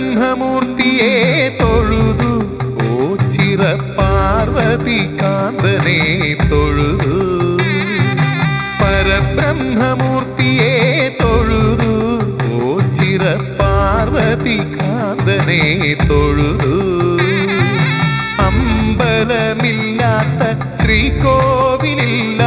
ബ്രഹ്മമൂർത്തിയെ തൊഴുതു. ഓ ചിറ പാർവതി കാന്തനെ തൊഴുതു. പരബ്രഹ്മമൂർത്തിയെ തൊഴുതു. ഓ ചിറ പാർവതി കാന്തനെ തൊഴുതു. അമ്പലമില്ലാത്ത ശ്രീകോവിലില്ല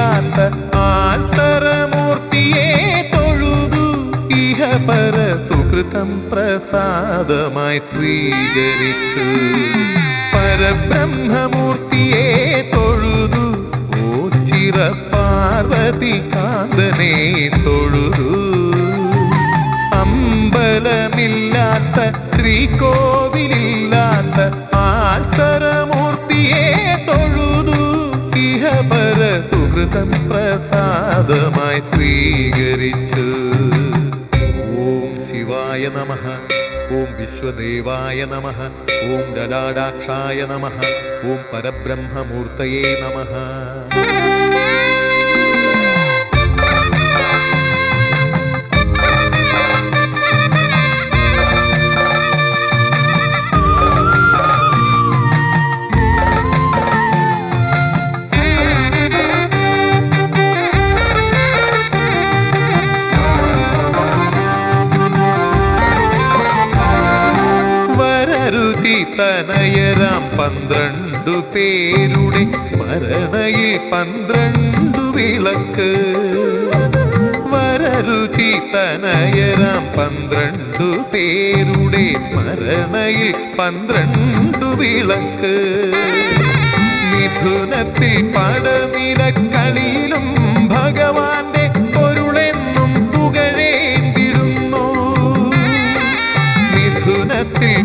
സുഹൃതം പ്രസാദമായി സ്വീകരിച്ചു. പരബ്രഹ്മമൂർത്തിയെ തൊഴുതു. ഓ ഓച്ചിറ പാർവതി കാന്തനെ തൊഴുതു. അമ്പലമില്ലാത്ത ശ്രീകോവിലില്ലാത്ത ആശ്വരമൂർത്തിയെ തൊഴുതു. ഇഹപര സുഹൃതം പ്രസാദമായി സ്വീകരിച്ചു. ശിവായ നമ ഓം വിശ്വദേവായ നമ ഓം ലലാടാക്ഷായ നമ ഓം പരബ്രഹ്മമൂർത്തയേ വരരുചി തനയരാം പന്ത്രണ്ടു പേരുടെ മരണയിൽ പന്ത്രണ്ടു വിളക്ക്. വരരുചി തനയരാം പന്ത്രണ്ടു പേരുടെ മരണയിൽ പന്ത്രണ്ടു വിളക്ക്. മിഥുനത്തിൽ പടനിലക്കളിയിലും ഭഗവാന്റെ പൊരുളെന്നും പുകഴേണ്ടിരുന്നു മിഥുനത്തിൽ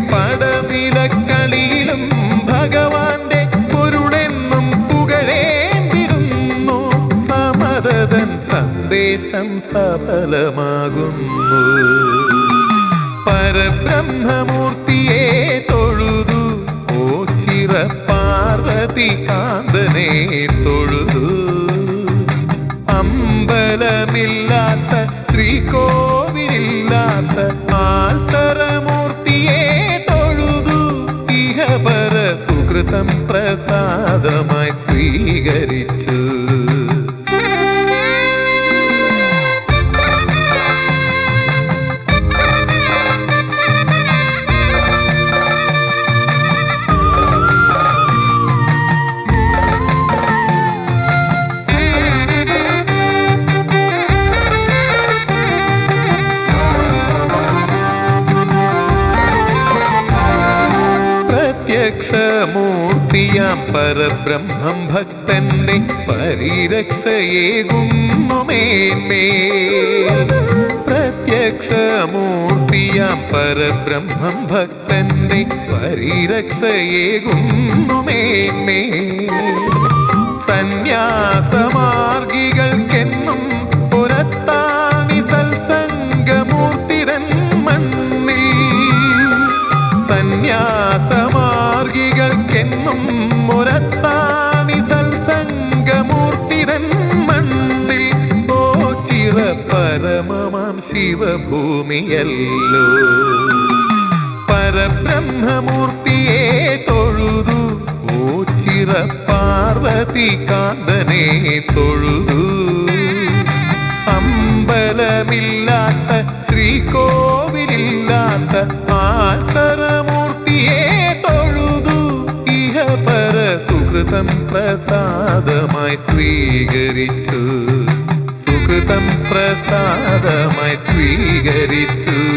പടനിലക്കളിയിലും ഭഗവാന്റെ പൊരുളെന്നും പുകഴേണ്ടിരുന്നു സമരതൻ സന്ദേശം സഫലമാകുന്നു പരബ്രഹ്മമൂർത്തിയെ തൊഴുതു. ഓച്ചിറ പാർവതി കാന്തനെ തൊഴുതു. അമ്പലമില്ലാത്ത ശ്രീകോവിലില്ലാത്ത ആൽത്തരമൂർത്തിയേ സുഹൃതം പ്രസാദമായി സ്വീകരിച്ചു. പ്രത്യക്ഷമൂർത്തിയാം പരബ്രഹ്മം ഭക്തന്റെ പരിരക്ഷയേകുന്നുമേന്മേ പ്രത്യക്ഷമൂർത്തിയാം പരബ്രഹ്മം ഭക്തന്റെ പരിരക്ഷയേകുന്നുമേന്മേ സന്യാസമാർഗികൾക്കെന്നും ശിവഭൂമിയല്ലോ പരബ്രഹ്മമൂർത്തിയെ തൊഴുതു ഓ ചിറ പാർവതി കാന്തനെ തൊഴുതു. അമ്പലമില്ലാത്ത ശ്രീകോവിലില്ലാത്ത ആൽത്തറമൂർത്തിയെ തൊഴുതു. ഇഹപര സുഹൃതം പ്രസാദമായി സ്വീകരിച്ചു. സുഹൃതം പ്രസാദമായി സ്വീകരിച്ചു.